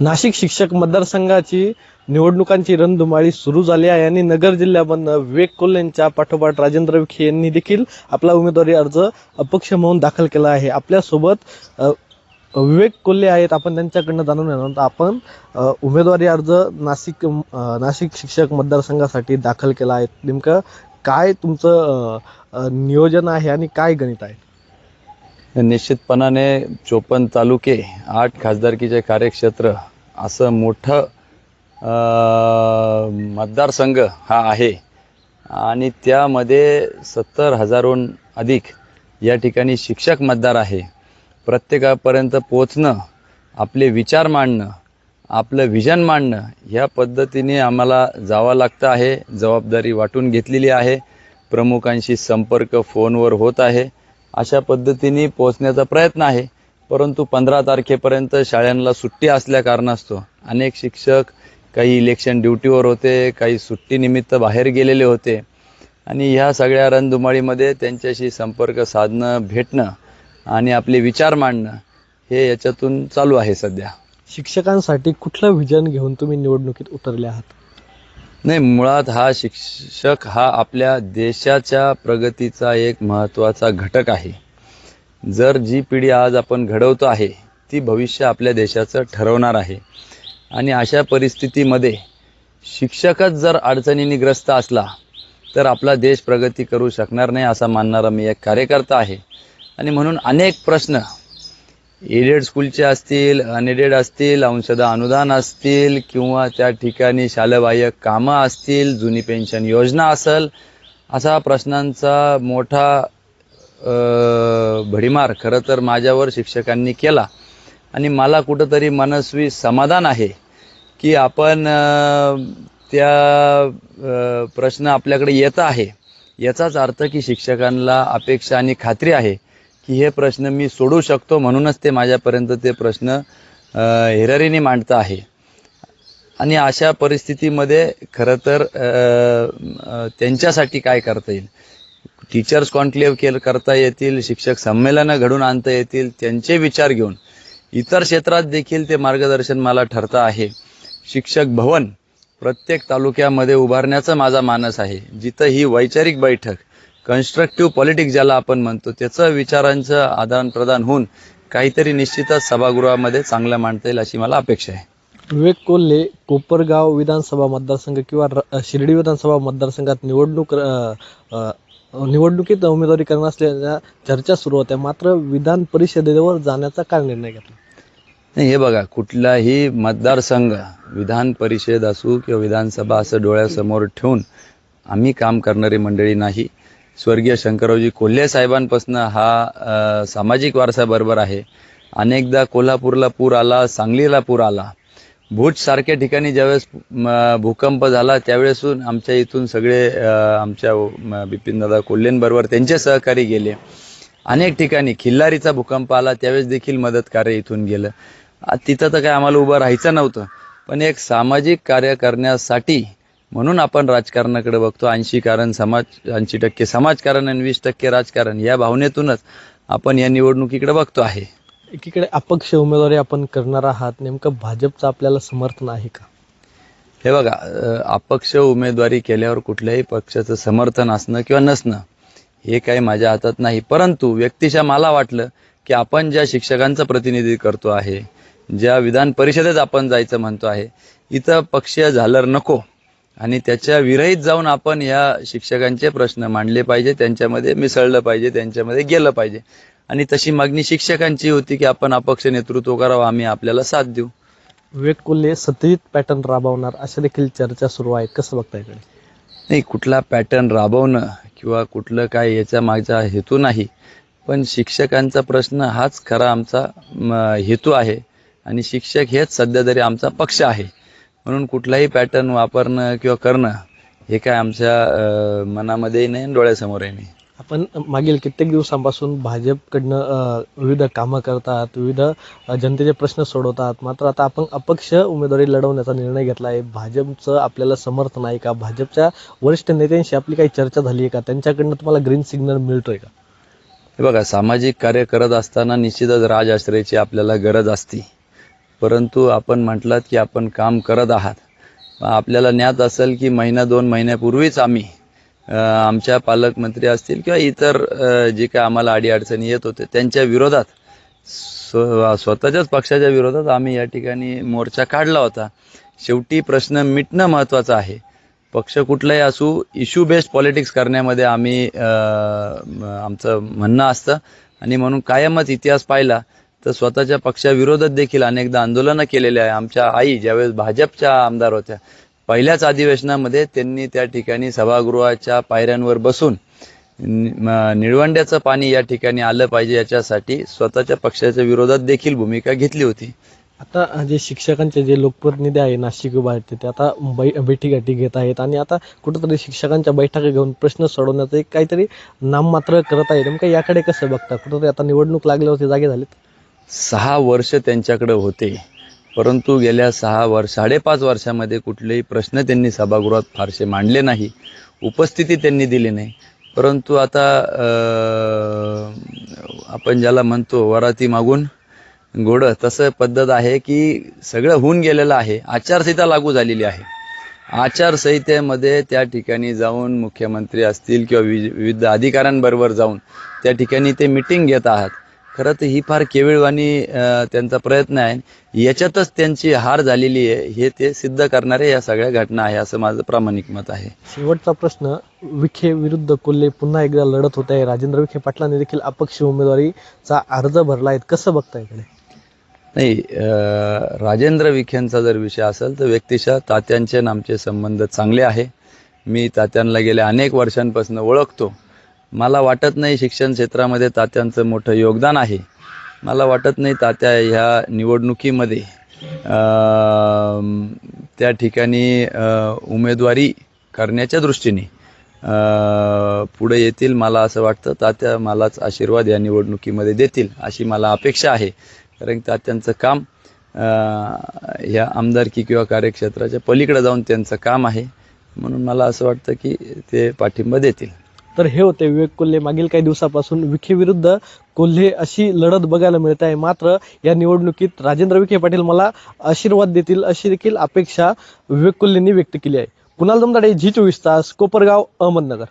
नाशिक शिक्षक मतदारसंघाची निवडणुकांची रणधुमाळी सुरू झाली आहे आणि नगर जिल्ह्यामधनं विवेक कोल्हेंच्या पाठोपाठ राजेंद्र विखे यांनी देखील आपला उमेदवारी अर्ज अपक्ष म्हणून दाखल केला आहे. आपल्यासोबत विवेक कोल्हे आहेत. आपण त्यांच्याकडनं जाणून घेणार आपण उमेदवारी अर्ज नाशिक नाशिक शिक्षक मतदारसंघासाठी दाखल केला आहे. नेमकं काय तुमचं नियोजन आहे आणि काय गणित आहे? निश्चितपणाने चोपन्न तालुके आठ खासदारकीचे कार्यक्षेत्र असं मोठं मतदारसंघ हा आहे. आणि त्यामध्ये सत्तर हजारहून अधिक या ठिकाणी शिक्षक मतदार आहे. प्रत्येकापर्यंत पोचणं आपले विचार मांडणं आपलं विजन मांडणं ह्या पद्धतीने आम्हाला जावं लागतं आहे. जबाबदारी वाटून घेतलेली आहे. प्रमुखांशी संपर्क फोनवर होत आहे. अशा पद्धतीने पोहोचण्याचा प्रयत्न आहे. परंतु पंधरा तारखेपर्यंत शाळांना सुट्टी असल्या कारणास्तव अनेक शिक्षक काही इलेक्शन ड्युटीवर होते काही सुट्टीनिमित्त बाहेर गेलेले होते. आणि ह्या सगळ्या रणधुमाळीमध्ये त्यांच्याशी संपर्क साधणं भेटणं आणि आपले विचार मांडणं हे याच्यातून चालू आहे सध्या. शिक्षकांसाठी कुठलं विजन घेऊन तुम्ही निवडणुकीत उतरले आहात? नाही मुळात हा शिक्षक हा आपल्या देशाच्या प्रगतीचा एक महत्त्वाचा घटक आहे. जर जी पिढी आज आपण घडवतो आहे ती भविष्य आपल्या देशाचं ठरवणार आहे. आणि अशा परिस्थितीमध्ये शिक्षकच जर अडचणींनी ग्रस्त असला तर आपला देश प्रगती करू शकणार नाही असा मानणारा मी एक कार्यकर्ता आहे. आणि म्हणून अनेक प्रश्न एडेड स्कूलचे असतील अनएडेड असतील अंशद अनुदान असतील किंवा त्या ठिकाणी शालेबाह्य कामं असतील जुनी पेन्शन योजना असेल असा प्रश्नांचा मोठा भडीमार खरं तर माझ्यावर शिक्षकांनी केला. आणि मला कुठंतरी मनस्वी समाधान आहे की आपण त्या प्रश्न आपल्याकडे येत आहे. याचाच अर्थ की शिक्षकांना अपेक्षा आणि खात्री आहे. की हे प्रश्न मी सोडू शकतो म्हणूनच ते माझ्यापर्यंत ते प्रश्न हिरारीने मांडतं आहे. आणि अशा परिस्थितीमध्ये खरं तर त्यांच्यासाठी काय करता येईल? टीचर्स कॉन्क्लेव्ह केलं करता येतील शिक्षक संमेलनं घडून आणता येतील त्यांचे विचार घेऊन. इतर क्षेत्रात देखील ते मार्गदर्शन मला ठरतं आहे. शिक्षक भवन प्रत्येक तालुक्यामध्ये उभारण्याचा माझा मानस आहे. जिथं ही वैचारिक बैठक कन्स्ट्रक्टिव्ह पॉलिटिक्स ज्याला आपण म्हणतो त्याचं विचारांचं आदान प्रदान होऊन काहीतरी निश्चितच सभागृहामध्ये चांगलं मांडता येईल अशी मला अपेक्षा आहे. विवेक कोल्हे कोपरगाव विधानसभा मतदारसंघ किंवा र- शिर्डी विधानसभा मतदारसंघात निवडणूक निवडणुकीत उमेदवारी करणार असल्याच्या चर्चा सुरू होत्या मात्र विधान परिषदेवर जाण्याचा काय निर्णय घेतला? नाही हे बघा कुठलाही मतदारसंघ विधान परिषद असू किंवा विधानसभा असं डोळ्यासमोर ठेवून आम्ही काम करणारी मंडळी नाही. स्वर्गीय शंकररावजी कोल्हे साहेबांपासून हा सामाजिक वारसा बरोबर आहे. अनेकदा कोल्हापूरला पूर आला सांगलीला पूर आला. भूजसारख्या ठिकाणी ज्यावेळेस भूकंप झाला त्यावेळेसून आमच्या इथून सगळे आमच्या बिपिनदादा कोल्हेंबरोबर त्यांचे सहकारी गेले. अनेक ठिकाणी खिल्लारीचा भूकंप आला त्यावेळेस देखील मदत कार्य इथून गेलं. तिथं तर काय आम्हाला उभं राहायचं नव्हतं. पण एक सामाजिक कार्य करण्यासाठी म्हणून आपण राजकारणाकडे बघतो ऐंशी कारण समाज ऐंशी टक्के समाजकारण आणि वीस टक्के राजकारण या भावनेतूनच आपण या निवडणुकीकडे बघतो आहे. एकीकडे अपक्ष उमेदवारी आपण करणार आहात नेमकं भाजपचं आपल्याला समर्थन आहे का? हे बघा अपक्ष उमेदवारी केल्यावर कुठल्याही पक्षाचं समर्थन असणं किंवा नसणं हे काही माझ्या हातात नाही. परंतु व्यक्तिशः मला वाटलं की आपण ज्या शिक्षकांचं प्रतिनिधी करतो आहे ज्या विधान परिषदेत आपण जायचं म्हणतो आहे इथं पक्षीय झालर नको. आणि त्याच्या विरहित जाऊन आपण या शिक्षकांचे प्रश्न मांडले पाहिजे त्यांच्यामध्ये मिसळलं पाहिजे त्यांच्यामध्ये गेलं पाहिजे. आणि तशी मागणी शिक्षकांची होती की आपण अपक्ष नेतृत्व करावं आम्ही आपल्याला साथ देऊ. विवेक कोल्हे सत्यजित पॅटर्न राबवणार अशा देखील चर्चा सुरू आहेत. कसं बघता इकडे नाही कुठला पॅटर्न राबवणं किंवा कुठलं काय याच्या मागचा हेतू नाही. पण शिक्षकांचा प्रश्न हाच खरा आमचा हेतू आहे. आणि शिक्षक हेच सध्या तरी आमचा पक्ष आहे. म्हणून कुठलाही पॅटर्न वापरणं किंवा करणं हे काय आमच्या मनामध्येही नाही आणि डोळ्यासमोरही नाही. आपण मागील कित्येक दिवसांपासून भाजपकडनं विविध कामं करतात विविध जनतेचे प्रश्न सोडवतात. मात्र आता आपण अपक्ष उमेदवारी लढवण्याचा निर्णय घेतला आहे. भाजपचं आपल्याला समर्थन आहे का? भाजपच्या वरिष्ठ नेत्यांशी आपली काही चर्चा झाली आहे का? त्यांच्याकडनं तुम्हाला ग्रीन सिग्नल मिळतोय का? हे बघा सामाजिक कार्य करत असताना निश्चितच राजआश्रयाची आपल्याला गरज असते. परंतु आपण म्हटलात की आपण काम करत आहात. आपल्याला ज्ञात असेल की महिना दोन महिन्यापूर्वीच आम्ही आमच्या पालकमंत्री असतील किंवा इतर जे काय आम्हाला अडीअडचणी येत होते त्यांच्या विरोधात स्व स्वतःच्याच पक्षाच्या विरोधात आम्ही या ठिकाणी मोर्चा काढला होता. शेवटी प्रश्न मिटणं महत्त्वाचं आहे. पक्ष कुठलाही असू इश्यू बेस्ड पॉलिटिक्स करण्यामध्ये आम्ही आमचं म्हणणं असतं. आणि म्हणून कायमच इतिहास पाहिला. तर स्वतःच्या पक्षाविरोधात देखील अनेकदा आंदोलनं केलेली आहे. आमच्या आई ज्यावेळेस भाजपच्या आमदार होत्या पहिल्याच अधिवेशनामध्ये त्यांनी त्या ठिकाणी सभागृहाच्या पायऱ्यांवर बसून नि- निळवंड्याचं पाणी या ठिकाणी आलं पाहिजे याच्यासाठी स्वतःच्या पक्षाच्या विरोधात देखील भूमिका घेतली होती. आता जे शिक्षकांचे जे लोकप्रतिनिधी आहे नाशिक विभागाचे ते आता बै बैठीगाठी घेत आहेत आणि आता कुठंतरी शिक्षकांच्या बैठका घेऊन प्रश्न सोडवण्याचं एक काहीतरी नाममात्र करत आहेत. नेमकं याकडे कसं बघता कुठंतरी आता निवडणूक लागल्यावरती जागे झालेत. सहा वर्ष त्यांच्याकडे होते. परंतु गेल्या सहा वर्ष साडेपाच वर्षामध्ये कुठलेही प्रश्न त्यांनी सभागृहात फारसे मांडले नाही. उपस्थिती त्यांनी दिली नाही. परंतु आता आपण ज्याला म्हणतो वराती मागून घोडं तसं पद्धत आहे की सगळं होऊन गेलेलं आहे. आचारसंहिता लागू झालेली आहे. आचारसंहितेमध्ये त्या ठिकाणी जाऊन मुख्यमंत्री असतील किंवा वि विविध अधिकाऱ्यांबरोबर जाऊन त्या ठिकाणी ते मिटिंग घेत आहात. खरं तर ही फार केविळवाणी त्यांचा प्रयत्न आहे. याच्यातच त्यांची हार झालेली आहे हे ते सिद्ध करणारे या सगळ्या घटना आहे असं माझं प्रामाणिक मत आहे. शेवटचा प्रश्न विखे विरुद्ध कोल्हे पुन्हा एकदा लढत होत आहे. राजेंद्र विखे पाटलांनी देखील अपक्ष उमेदवारीचा अर्ज भरला आहे. कसं बघता इकडे? नाही राजेंद्र विखेंचा जर विषय असेल तर व्यक्तिशः तात्यांचे आणि आमचे संबंध चांगले आहे. मी तात्यांना गेल्या अनेक वर्षांपासून ओळखतो. मला वाटत नाही शिक्षण क्षेत्रामध्ये तात्यांचं मोठं योगदान आहे. मला वाटत नाही तात्या ह्या निवडणुकीमध्ये त्या ठिकाणी उमेदवारी करण्याच्या दृष्टीने पुढे येतील मला असं वाटतं. तात्या मलाच आशीर्वाद या निवडणुकीमध्ये देतील अशी मला अपेक्षा आहे. कारण तात्यांचं काम ह्या आमदारकी किंवा कार्यक्षेत्राच्या पलीकडे जाऊन त्यांचं काम आहे. म्हणून मला असं वाटतं की ते पाठिंबा देतील. तर हे होते विवेक कोल्हे मागील काही दिवसापासून विखेविरुद्ध कोल्हे अशी लढत बघायला मिळत आहे. मात्र या निवडणुकीत राजेंद्र विखे पाटील मला आशीर्वाद देतील अशी देखील अपेक्षा विवेक कोल्हेंनी व्यक्त केली आहे. कुणाल दमदाडे झी चोवीस तास कोपरगाव अहमदनगर.